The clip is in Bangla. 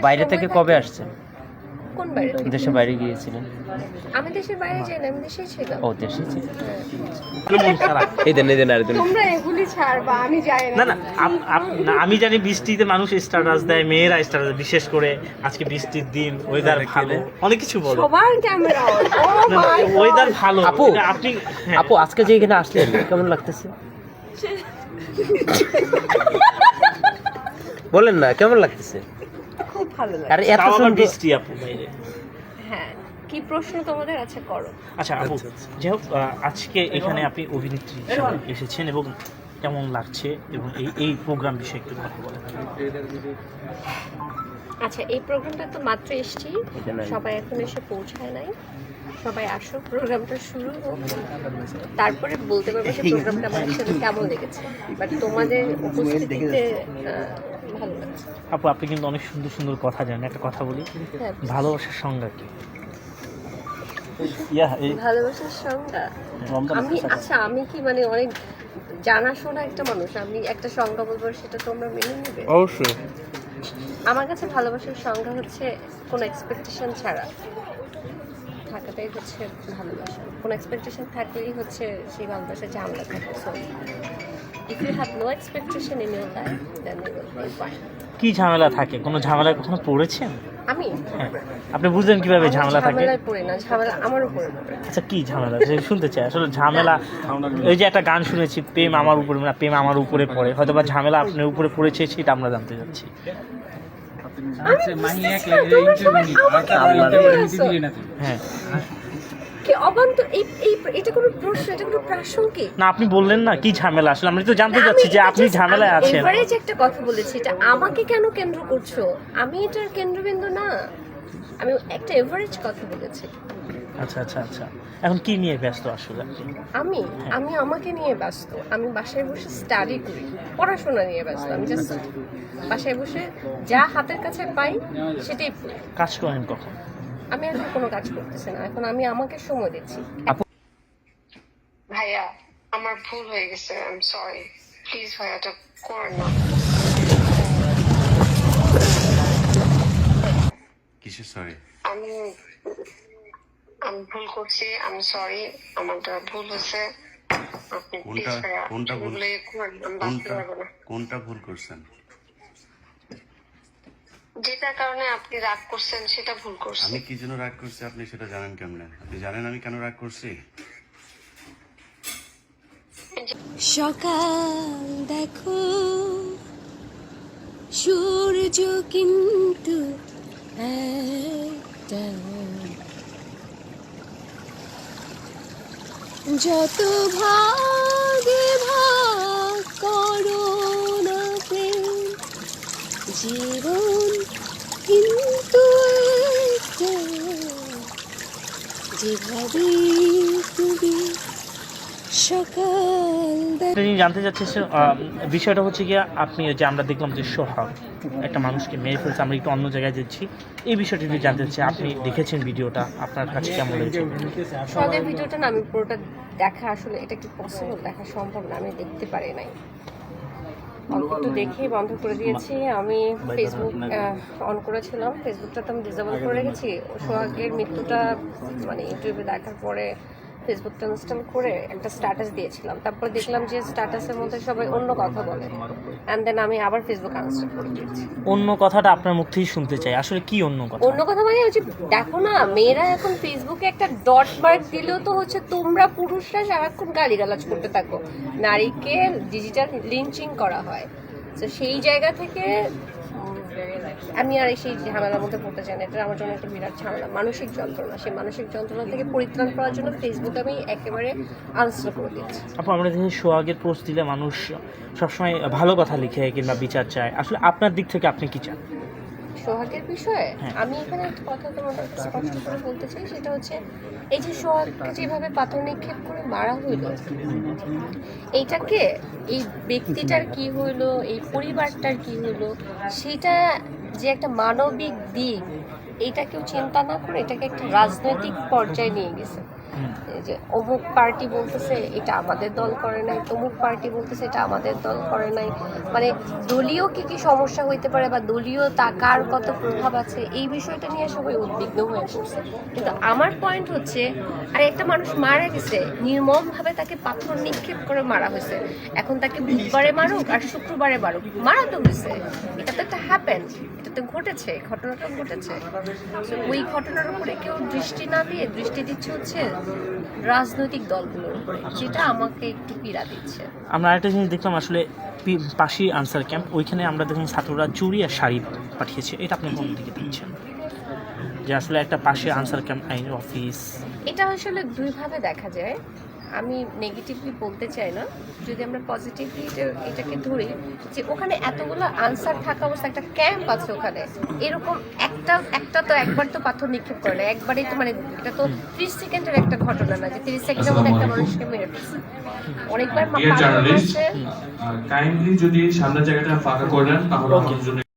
বাইরে থেকে কবে আসছেন? কোন বাইরে? দেশে বাইরে গিয়েছিলেন? আমি দেশের বাইরে যাই না আমি দেশেই ছিলাম। ও দেশে ছিলেন। হ্যাঁ। এই দেন এই দেন আর দেন তোমরা এগুলি ছাড়বা আমি যাই না। না আপ- আপ- না, আমি জানি বৃষ্টিতে মানুষ স্ট্যাটাস দেয় মেয়েরা স্ট্যাটাস বিশেষ করে আজকে বৃষ্টির দিন ওয়েদার ভালো। অনেক কিছু বলো। সবার ক্যামেরা ওয়েদার ভালো। আপু। এটা আপনি হ্যাঁ, আপু আজকে যে এখানে আসলেন কেমন লাগতেছে? বলেন না কেমন লাগতেছে? খুব ভালো লাগে আর এত সুন্দর বৃষ্টি আপু বাইরে। হ্যাঁ কি প্রশ্ন তোমাদের আছে করো। আচ্ছা আপু যাই হোক আজকে এখানে আপনি অভিনেত্রী হিসেবে এসেছেন এবং কেমন লাগছে এবং এই এই প্রোগ্রাম বিষয়ে একটু কথা বলেন। আচ্ছা এই প্রোগ্রামটা তো মাত্র এসছি। সবাই এখন এসে পৌঁছায় নাই। সবাই আসো প্রোগ্রামটা শুরু হোক। তারপরে বলতে পারব যে প্রোগ্রামটা আমার কেমন লেগেছে। বাট তোমাদের উপস্থিতিতে ভালো লাগছে আপু আপনি কিন্তু অনেক সুন্দর সুন্দর কথা জানেন। একটা কথা বলি। হ্যাঁ ভালোবাসার সংজ্ঞা কি? ইয়া এই ভালোবাসার সংজ্ঞা? আমি আচ্ছা আমি কি মানে অনেক জানাশোনা একটা মানুষ। আমি একটা সংজ্ঞা বলব সেটা তোমরা মেনে নেবে। অবশ্যই। আমার কাছে ভালোবাসার সংজ্ঞা হচ্ছে কোনো এক্সপেকটেশন ছাড়া। থাকাটাই হচ্ছে ভালোবাসা। কোনো এক্সপেকটেশন থাকলেই হচ্ছে সেই ভালোবাসা ঝামেলা থাকে। So if you have no expectation in your life then you will be কি ঝামেলা থাকে? কোনো ঝামেলায় কখনো পড়েছেন? আমি? হ্যাঁ। আপনি বুঝলেন কীভাবে ঝামেলা থাকে? ঝামেলায় পড়ি না ঝামেলা আমার উপরে পড়ে। আচ্ছা কি ঝামেলা? শুনতে চাই। আসলে ঝামেলা ওই যে একটা গান শুনেছি প্রেম আমার উপরে না প্রেম আমার উপরে পড়ে। হয়তো বা ঝামেলা আপনার উপরে পড়েছে সেটা আমরা জানতে চাচ্ছি। হ্যাঁ। অবান্ত এই এই এটা কোনো প্রশ্ন এটা কোনো প্রাসঙ্গিক? না আপনি বললেন না কি ঝামেলা আসলে আমরা তো জানতে চাচ্ছি যে আপনি ঝামেলায় আছেন। এভারেজ একটা কথা বলেছি এটা আমাকে কেন কেন্দ্র করছ? আমি এটার কেন্দ্রবিন্দু না। আমি একটা এভারেজ কথা বলেছি। আচ্ছা আচ্ছা আচ্ছা। এখন কি নিয়ে ব্যস্ত আসলে আমি আমি আমাকে নিয়ে ব্যস্ত। আমি বাসায় বসে স্টাডি করি পড়াশোনা নিয়ে ব্যস্ত। আমি জাস্ট বাসায় বসে যা হাতের কাছে পাই সেটাই কাজ করেন কখন? আমি এখন কোনো কাজ করতেছি না। এখন আমি আমাকে সময় দিচ্ছি। ভাইয়া আমার ভুল হয়ে গেছে আই এম সরি প্লিজ ভাইয়া এটা করেন না। কিসের সরি আমি আমি ভুল করছি আমি সরি আমারটা ভুল হয়েছে। কোনটা- কোনটা ভুল? কোনটা ভুল করছেন? যেটার কারণে আপনি রাগ করছেন সেটা ভুল করছেন। আমি কি জন্য রাগ করছি? আপনি সেটা জানেন কেমনে? আপনি জানেন আমি কেন রাগ করছি? সকাল দেখো সূর্য কিন্তু যত ভাগে যেভাবে তুমি সকাল জানতে চাচ্ছি আহ, বিষয়টা হচ্ছে গিয়ে আপনি ওই যে আমরা দেখলাম যে সোহাগ একটা মানুষকে মেরে ফেলছে আমরা একটু অন্য জায়গায় যাচ্ছি। এই বিষয়টি যদি জানতে চাচ্ছি আপনি দেখেছেন ভিডিওটা? আপনার কাছে কেমন লেগেছে? সদের ভিডিওটা না আমি পুরোটা দেখা আসলে এটা কি পসিবল দেখা সম্ভব না আমি দেখতে পারি নাই। অল্প একটু দেখেই বন্ধ করে দিয়েছি। আমি ফেসবুক অন করেছিলাম। ফেসবুকটা তো আমি ডিসেবল করে রেখেছি। সোহাগের মৃত্যুটা মানে ইউটিউবে দেখার পরে ফেসবুকটা ইনস্টল করে একটা স্ট্যাটাস দিয়েছিলাম। তারপর দেখলাম যে স্ট্যাটাসের মধ্যে সবাই অন্য কথা বলে। অ্যান্ড দেন আমি আবার ফেসবুক আনস্টল করে দিয়েছি। অন্য কথাটা আপনার মুখ থেকেই শুনতে চাই। আসলে কি অন্য কথা? অন্য কথা মানে হচ্ছে দেখো না মেয়েরা এখন ফেসবুকে একটা ডট মার্ক দিলেও তো হচ্ছে তোমরা পুরুষরা সারাক্ষণ গালিগালাজ করতে থাকো। নারীকে ডিজিটাল লিঞ্চিং করা হয়। তো সেই জায়গা থেকে আমি আর সেই ঝামেলার মধ্যে পড়তে চাই না এটা আমার জন্য একটা বিরাট ঝামেলা। মানসিক যন্ত্রণা সেই মানসিক যন্ত্রণা থেকে পরিত্রাণ পাওয়ার জন্য ফেসবুক আমি একেবারে আনস্টল করে দিয়েছি। আপু আমরা দেখি সোহাগের পোস্ট দিলে মানুষ সবসময় ভালো কথা লিখে কিংবা বিচার চায়। আসলে আপনার দিক থেকে আপনি কি চান? সোহাগের বিষয়ে হ্যাঁ। আমি এখানে একটা কথা তোমাদের স্পষ্ট করে বলতে চাই সেটা হচ্ছে এই যে সোহাগকে যেভাবে পাথর নিক্ষেপ করে মারা হইল এইটাকে এই ব্যক্তিটার কি হইল এই পরিবারটার কি হইল সেটা যে একটা মানবিক দিক এটা কেউ চিন্তা না করে এটাকে একটা রাজনৈতিক পর্যায়ে নিয়ে গেছে। যে, অমুক পার্টি বলতেছে, এটা আমাদের দল করে নাই। তমুক পার্টি বলতেছে, এটা আমাদের দল করে নাই। মানে দলীয় কি কি সমস্যা হইতে পারে বা দলীয় তা কার কত প্রভাব আছে, এই বিষয়টা নিয়ে সবাই উদ্বিগ্ন হয়ে পড়ছে। কিন্তু আমার পয়েন্ট হচ্ছে, আর, একটা মানুষ মারা গেছে নির্মম ভাবে তাকে পাথর নিক্ষেপ করে মারা হয়েছে। এখন তাকে বুধবারে মারুক আর শুক্রবারে মারুক। মারা তো হয়েছে এটা তো একটা হ্যাপেন তো ঘটেছে ঘটনাটা ঘটেছে। ওই ঘটনার উপরে কেউ দৃষ্টি না দিয়ে দৃষ্টি দিচ্ছে হচ্ছে রাজনৈতিক দলগুলোর উপরে যেটা আমাকে একটু পীড়া দিচ্ছে। আমরা আরেকটা জিনিস দেখলাম আসলে পি- পাশেই আনসার ক্যাম্প ওইখানে আমরা দেখলাম ছাত্ররা চুরি আর শাড়ি পাঠিয়েছে। এটা আপনি কোন দিকে দিচ্ছেন যে আসলে একটা পাশে আনসার ক্যাম্প আইন অফিস। এটা আসলে দুইভাবে দেখা যায়। আমি নেগেটিভলি বলতে চাই না। যদি আমরা পজিটিভলি এটাকে ধরি যে ওখানে এতগুলো আনসার থাকা অবস্থা একটা ক্যাম্প আছে ওখানে। এরকম একটা একটা তো একবার তো পাথর নিক্ষেপ করে না। একবারই তো মানে এটা তো ত্রিশ সেকেন্ডের একটা ঘটনা না যে ত্রিশ সেকেন্ডের মধ্যে একটা মানুষকে মেরে ফেলছে। অনেকবার কাইন্ডলি যদি সামনের জায়গাটা ফাঁকা করে নেন তাহলে আমাদের জন্য